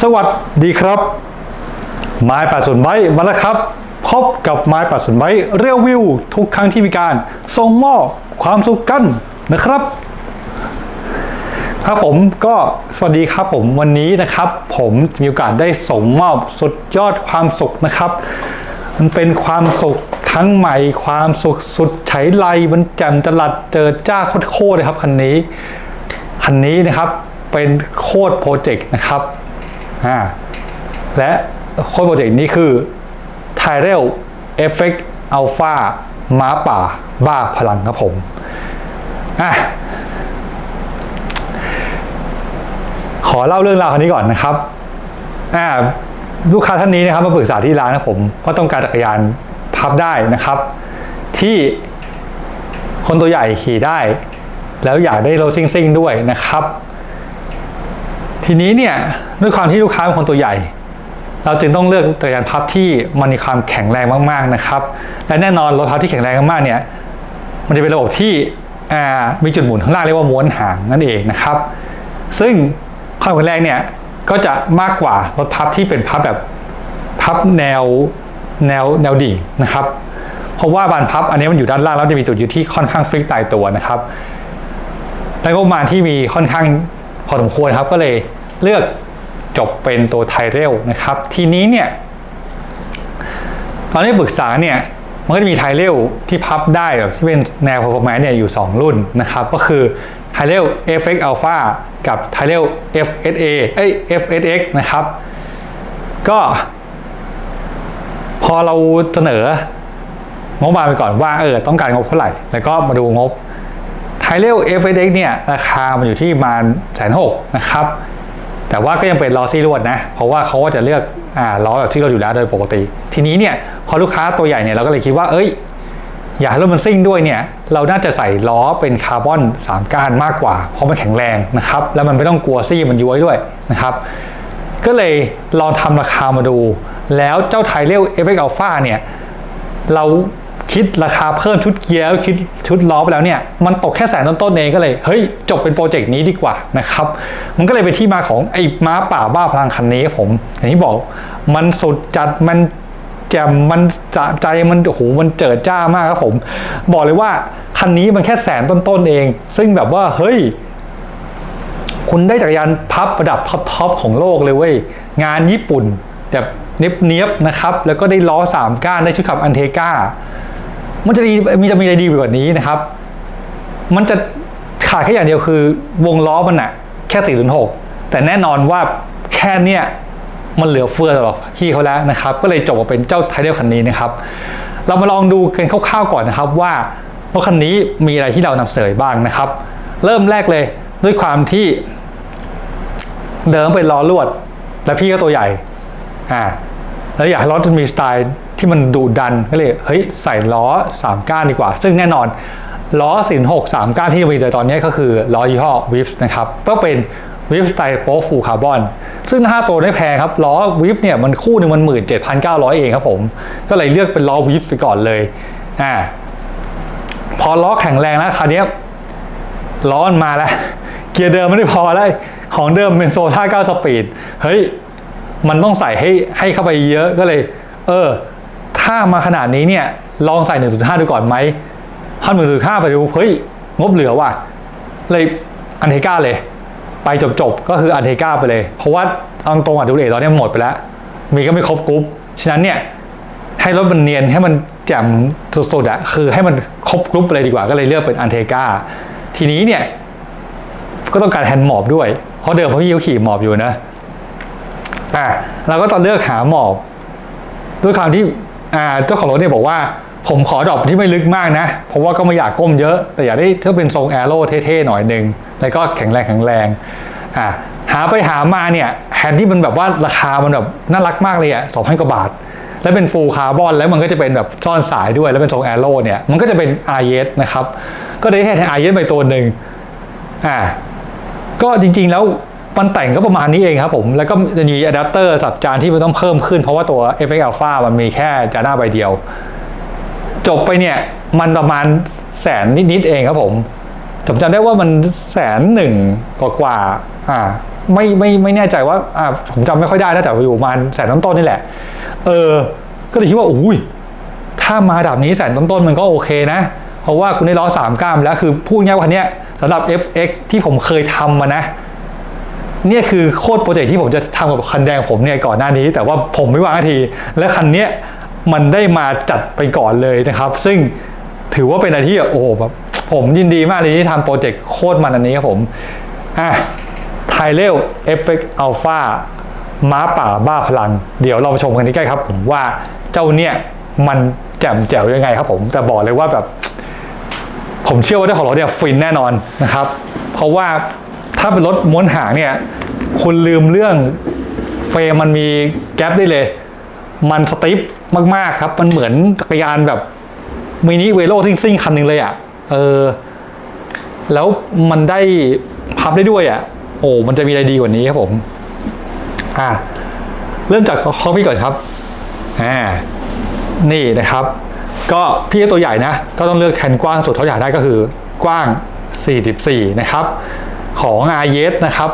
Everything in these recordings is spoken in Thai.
สวัสดีครับ ไม้ป่าสนไว้มาแล้วครับ พบกับไม้ป่าสนไว้เรียววิว ทุกครั้งที่มีการส่งมอบความสุขกันนะครับ ครับผมก็สวัสดีครับผมวันนี้นะครับ ผมมีโอกาสได้ส่งมอบสุดยอดความสุขนะครับ มันเป็นความสุขครั้งใหม่ความสุขสุดไฉไลมันแจ่มจลัดเจอจ้าโคตรเลยครับคันนี้คันนี้นะครับเป็นโคดโปรเจกต์นะครับ อ่าและโคดโปรเจกต์นี้คือ t y r e l Effect Alpha ม้าป่า บ้าพลังครับผมอะขอเล่าเรื่องราวคันนี้ก่อนนะครับอ่าลูกค้าท่านนี้นะครับมาปรึกษาที่ร้านนะผมเพราต้องการจักรยานพับได้นะครับ ที่คนตัวใหญ่ขี่ได้ แล้วอยากได้รถซิ่งๆด้วยนะครับ ทีนี้เนี่ยด้วยความที่ลูกค้าเป็นคนตัวใหญ่ เราจึงต้องเลือกจักรยานพับที่มันมีความแข็งแรงมากๆนะครับ และแน่นอนรถพับที่แข็งแรงมากๆเนี่ยมันจะเป็นระบบที่มีจุดหมุนข้างล่างเรียกว่าม้วนหางนั่นเองนะครับ ซึ่งความแข็งแรงเนี่ยก็จะมากกว่ารถพับที่เป็นพับแบบพับแนวแนวแนวดิ่งนะครับ เพราะว่าบานพับอันนี้มันอยู่ด้านล่างแล้วจะมีจุดอยู่ที่ค่อนข้างฟิกตายตัวนะครับและงบประมาณที่มีค่อนข้าง พอสมควรครับก็เลยเลือกจบเป็นตัวไทเรลนะครับ ทีนี้เนี่ยตอนที่ปรึกษาเนี่ยมันก็จะมีไทเรลที่พับได้แบบที่เป็นแนว performance เนี่ยอยู่ 2 รุ่นนะครับ ก็คือไทเรล FX Alpha กับไทเรล FSA เอ้ย FSX นะครับ ก็พอเราเสนองบประมาณไปก่อนว่าเออต้องการงบเท่าไหร่ แล้วก็มาดูงบ ไทเรล f s x เนี่ยราคามันอยู่ที่ประมาณแสนหกนะครับ แต่ว่าก็ยังเป็นล้อซี่ลวดนะ เพราะว่าเขาก็จะเลือกอ่าล้อแบบที่เราอยู่แล้วโดยปกติ ทีนี้เนี่ยพอลูกค้าตัวใหญ่เนี่ยเราก็เลยคิดว่าเอ้ย อยากให้รถมันซิ่งด้วยเนี่ยเราน่าจะใส่ล้อเป็นคาร์บอน3ก้านมากกว่า เพราะมันแข็งแรงนะครับแล้วมันไม่ต้องกลัวซี่มันย้วยด้วยนะครับก็เลยลองทำราคามาดู แล้วเจ้าไทเรล f x Alpha เนี่ยเรา คิดราคาเพิ่มชุดเกียร์คิดชุดล้อไปแล้วเนี่ยมันตกแค่แสนต้นๆเองก็เลยเฮ้ยจบเป็นโปรเจกต์นี้ดีกว่านะครับมันก็เลยเป็นที่มาของไอ้ม้าป่าบ้าพลังคันนี้ผมอย่างที่บอกมันสุดจัดมันแจ่มมันจะใจมันโอ้โหมันเจิดจ้ามากครับผม บอกเลยว่าคันนี้มันแค่แสนต้นๆเอง ซึ่งแบบว่าเฮ้ยคุณได้จักรยานพับระดับท็อปๆของโลกเลยเว้ยงานญี่ปุ่นแบบเนียบๆนะครับ แล้วก็ได้ล้อสามก้านได้ชุดขับอันเทกา มันจะดีมีจะมีอะไรดีไปกว่านี้นะครับ มันจะขาดแค่อย่างเดียวคือ วงล้อมันอะแค่406แต่แน่นอนว่าแค่เนี้ยมันเหลือเฟือสำหรับพี่เขาแล้วนะครับ ก็เลยจบมาเป็นเจ้าไทเดลคันนี้นะครับ เรามาลองดูกันคร่าวๆก่อนนะครับว่ารถคันนี้มีอะไรที่เรานำเสนอบ้างนะครับ เริ่มแรกเลยด้วยความที่เดิมเป็นล้อลวด และพี่ก็ตัวใหญ่อ่า แล้วอยากให้รถมันมีสไตล์ที่มันดูดันก็เลยเฮ้ยใส่ล้อ 3 ก้านดีกว่า ซึ่งแน่นอนล้อสินหกสามก้านที่มีเลยตอนนี้ก็คือล้อยี่ห้อวิฟนะครับก็เป็นวิฟสไตล์โป๊ฟูคาร์บอนซึ่งถ้าตัวไม่แพงครับ ล้อวิฟเนี่ยมันคู่หนึ่งมันหมื่นเจ็ดพันเก้าร้อยเองครับผม ก็เลยเลือกเป็นล้อวิฟไปก่อนเลยอ่าพอล้อแข็งแรงแล้วคราวนี้ล้อมันมาแล้ว เกียร์เดิมไม่ได้พอแล้ว ของเดิมเป็นโซท่า9สปีด เฮ้ย มันต้องใส่ให้ให้เข้าไปเยอะก็เลย เออ ถ้ามาขนาดนี้เนี่ยลองใส่ 1.5 ดูก่อนไหมถ้า1.5ไปดูเฮ้ยงบเหลือว่ะ เลยอันเทก้าเลย ไปจบๆก็คืออันเทก้าไปเลย เพราะว่าเอาตรงอะดูเลตอนนี้หมดไปแล้ว มีก็ไม่ครบกรุ๊ปฉะนั้นเนี่ยให้รถมันเนียนให้มันแจ่มสุดๆอะคือให้มันครบกรุ๊ปไปเลยดีกว่าก็เลยเลือกเป็นอันเทก้าทีนี้เนี่ยก็ต้องการแฮนด์หมอบด้วย เพราะเดิมพี่เขาขี่หมอบอยู่นะ อ่าเราก็ตอนเลือกหาหมอบด้วยความที่อ่าเจ้าของรถเนี่ยบอกว่า ผมขอดรอปที่ไม่ลึกมากนะเพราะว่าก็ไม่อยากก้มเยอะ แต่อยากได้ถ้าเป็นทรงแอโร่เท่ๆหน่อยหนึ่งแล้วก็แข็งแรงแข็งแรงอ่าหาไปหามาเนี่ยแฮนด์ที่มันแบบว่าราคามันแบบน่ารักมากเลยอะสองพันกว่าบาท แล้วเป็นฟูลคาร์บอนแล้วมันก็จะเป็นแบบซ่อนสายด้วย แล้วเป็นทรงแอโร่เนี่ยมันก็จะเป็น r อ s นะครับก็ได้แค่ไอเอสไปตัวหนึ่งอ่าก็จริงๆแล้ว มันแต่งก็ประมาณนี้เองครับผม แล้วก็จะมีอะแดปเตอร์สับจานที่มันต้องเพิ่มขึ้นเพราะว่าตัว FX Alpha มันมีแค่จานหน้าใบเดียว จบไปเนี่ย มันประมาณแสนนิดๆเองครับผมผมจำได้ว่ามันแสนหนึ่งกว่าๆอ่า ไม่ไม่ไม่แน่ใจว่าอ่าผมจำไม่ค่อยได้นะแต่อยู่ประมาณแสนต้นๆนี่แหละ เออ ก็เลยคิดว่าอุ้ยถ้ามาดับนี้แสนต้นๆมันก็โอเคนะ เพราะว่าคุณได้ล้อสามก้ามแล้วคือพูดง่ายว่าคันเนี้ยสำหรับ FX ที่ผมเคยทำมานะ เนี่ยคือโคตรโปรเจกต์ที่ผมจะทำกับคันแดงผมเนี่ยก่อนหน้านี้ แต่ว่าผมไม่วางที และคันเนี้ยมันได้มาจัดไปก่อนเลยนะครับ ซึ่งถือว่าเป็นอะไรที่โอ้โหแบบผมยินดีมากเลยที่ทำโปรเจกต์โคตรมันอันนี้ครับผมอะไทเรลเอฟเฟกอัลฟาม้าป่าบ้าพลัง เดี๋ยวเรามาชมกันใกล้ๆครับ ผมว่าเจ้าเนี่ยมันแจ่มแจ๋วยังไงครับผม แต่บอกเลยว่าแบบ ผมเชื่อว่าเจ้าของรถเนี่ยฟินแน่นอนนะครับ เพราะว่า ถ้าเป็นรถม้วนหางเนี่ยคุณลืมเรื่องเฟรมมันมีแก๊ปได้เลย มันสติปมาก ๆ ครับ มันเหมือนจักรยานแบบมินิเวโรซิ่งซิ่งคันหนึ่งเลยอะ่ะ เออ แล้วมันได้พับได้ด้วยอะ่ะ โอ้ มันจะมีอะไรดีกว่านี้ครับผม อะเริ่มจากข้อพี่ก่อนครับ อ่า นี่นะครับ ก็พี่ตัวใหญ่นะ ก็ต้องเลือกแขนกว้างสุดเท่าอยากได้ก็คือ กว้าง 44 นะครับ ของ r y e s นะครับ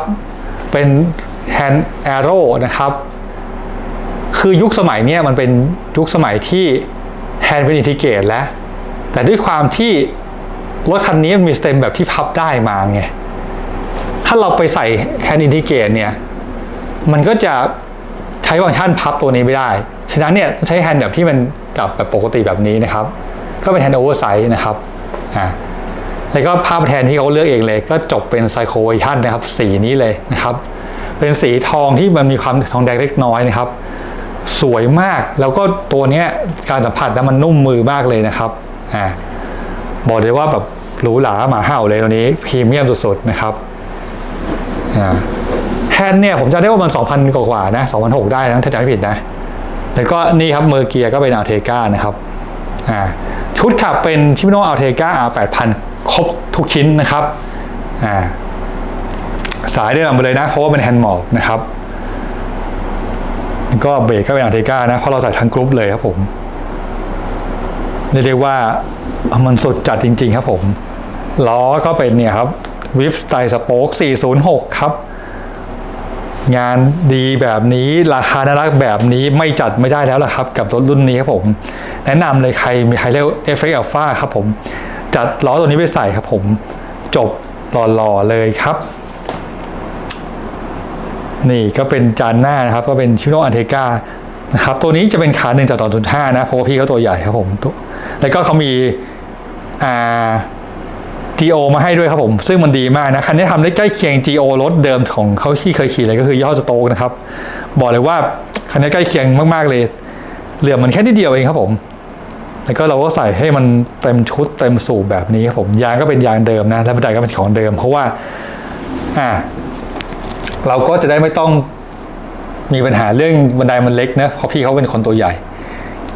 เป็น Hand Arrow นะครับ คือยุคสมัยนี้มันเป็นยุคสมัยที่ Hand เป็นอินทิเกตแล้ว แต่ด้วยความที่รถคันนี้มีสเต็มแบบที่พับได้มาไง ถ้าเราไปใส่ Hand i n t e g r a t เนี่ย มันก็จะใช้ฟังก์ชันพับตัวนี้ไม่ได้ ฉะนั้นเนี่ยใช้แฮนด์แบบที่มันจับแบบปกติแบบนี้นะครับ ก็เป็นแฮนด์โอเวอร์ไซส์นะครับ อ่า แล้วก็ภาพแทนที่เขาเลือกเองเลย ก็จบเป็นไซโคเวชันนะครับ สีนี้เลยนะครับ เป็นสีทองที่มันมีความทองแดงเล็กน้อยนะครับ สวยมากแล้วก็ตัวนี้การสัมผัสแล้วมันนุ่มมือมากเลยนะครับอ่าบอกเลยว่าแบบหรูหราหมาเห่าเลยตัวนี้พรีเมียมสุดๆนะครับอ่าแฮนด์เนี่ยผมจะได้ว่ามัน 2,000 กว่าๆนะ2,006ได้นะถ้าจำไม่ผิดนะแล้วก็นี่ครับเมอร์เกียก็เป็นอัลเทกานะครับอ่าชุดขับเป็นชิมิโนอัลเทกา R8000 ครบทุกชิ้นนะครับสายได้นำไปเลยนะเพราะว่าเป็นแฮนด์มอลนะครับก็เบรกก็เป็นอัลเทก้านะเพราะเราใส่ทั้งกรุ๊ปเลยครับผมเรียกว่ามันสุดจัดจริง ๆ ครับผมล้อก็เป็นเนี่ยครับวิฟสไตล์สโป๊ก406 ครับ งานดีแบบนี้ราคาน่ารักแบบนี้ไม่จัดไม่ได้แล้วล่ะครับ กับรถรุ่นนี้ครับผม แนะนำเลยใครมีใครเรียกเอฟเฟกต์อัลฟาครับผม จัดล้อตัวนี้ไปใส่ครับผมจบหล่อๆเลยครับ นี่ก็เป็นจานหน้านะครับ ก็เป็นชิโนอันเทกานะครับ ตัวนี้จะเป็นขาหนึ่งจากต่อจุดห้านะเพราะพี่เขาตัวใหญ่ครับผมตัวแล้วก็เขามีอ่า GO มาให้ด้วยครับผม ซึ่งมันดีมากนะ คันนี้ทำได้ใกล้เคียง GO รถเดิมของเขาที่เคยขี่เลยก็คือย่อสโต๊กนะครับ บอกเลยว่าคันนี้ใกล้เคียงมาก ๆเลย เหลือมันแค่นิดเดียวเองครับผม แล้วก็เราก็ใส่ให้มันเต็มชุดเต็มสูบแบบนี้ครับผมยางก็เป็นยางเดิมนะและบันไดก็เป็นของเดิม เพราะว่าอ่า เราก็จะได้ไม่ต้องมีปัญหาเรื่องบันไดมันเล็กนะเพราะพี่เขาเป็นคนตัวใหญ่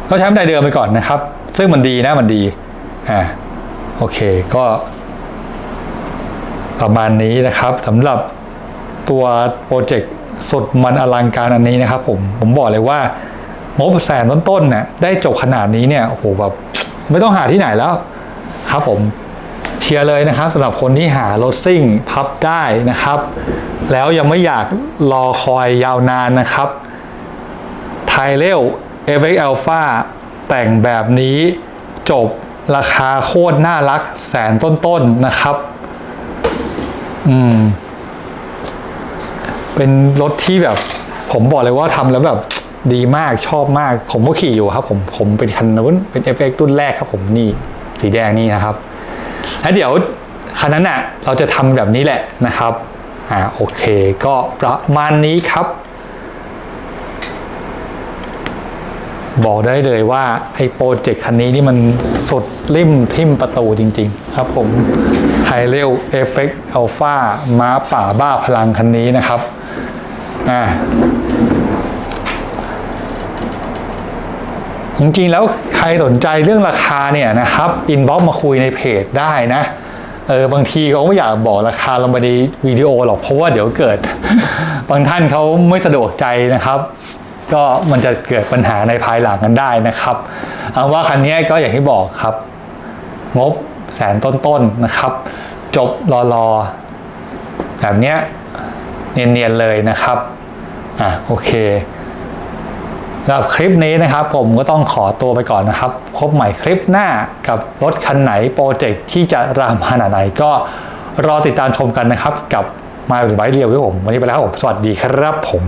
ก็ใช้บันไดเดิมไปก่อนนะครับ ซึ่งมันดีนะมันดีอ่าโอเคก็ ประมาณนี้นะครับสำหรับตัวโปรเจกต์สดมันอลังการอันนี้นะครับผมผมบอกเลยว่า งบแสนต้นๆเนี่ยได้จบขนาดนี้เนี่ยโอ้โหแบบไม่ต้องหาที่ไหนแล้ว ครับผมเชียร์เลยนะครับสำหรับคนที่หารถซิ่งพับได้นะครับ แล้วยังไม่อยากรอคอยยาวนานนะครับไทเรลเอเวกอัลฟาแต่งแบบนี้จบราคาโคตรน่ารักแสนต้นๆนะครับ อืม เป็นรถที่แบบ ผมบอกเลยว่าทำแล้วแบบ ดีมากชอบมาก ผมก็ขี่อยู่ครับผมผมเป็นคันนู้นเป็น FX รุ่นแรกครับผมนี่สีแดงนี่นะครับแล้วเดี๋ยวคันนั้นน่ะเราจะทำแบบนี้แหละนะครับอ่าโอเคก็ประมาณนี้ครับ บอกได้เลยว่าไอ้โปรเจกต์คันนี้นี่มันสุดริมทิมประตูจริง ๆ ครับผมไฮเรลเอฟเฟกต์อัลฟาม้าป่าบ้าพลังคันนี้นะครับอ่า จริงๆแล้วใครสนใจเรื่องราคาเนี่ยนะครับอินบ็อกมาคุยในเพจได้นะเออบางทีเขาไม่อยากบอกราคาลงไปในวิดีโอหรอกเพราะว่าเดี๋ยวเกิด บางท่านเขาไม่สะดวกใจนะครับ ก็มันจะเกิดปัญหาในภายหลังกันได้นะครับเอาว่าคันนี้ก็อย่างที่บอกครับ งบแสนต้นๆนะครับ จบรอๆแบบเนี้ยเนียนๆเลยนะครับอะโอเค สำหรับคลิปนี้นะครับผมก็ต้องขอตัวไปก่อนนะครับ พบใหม่คลิปหน้ากับรถคันไหนโปรเจกต์ที่จะรามขนาดไหนก็รอติดตามชมกันนะครับ กับมาหรือไบเรียวครับผม วันนี้ไปแล้วผมสวัสดีครับผม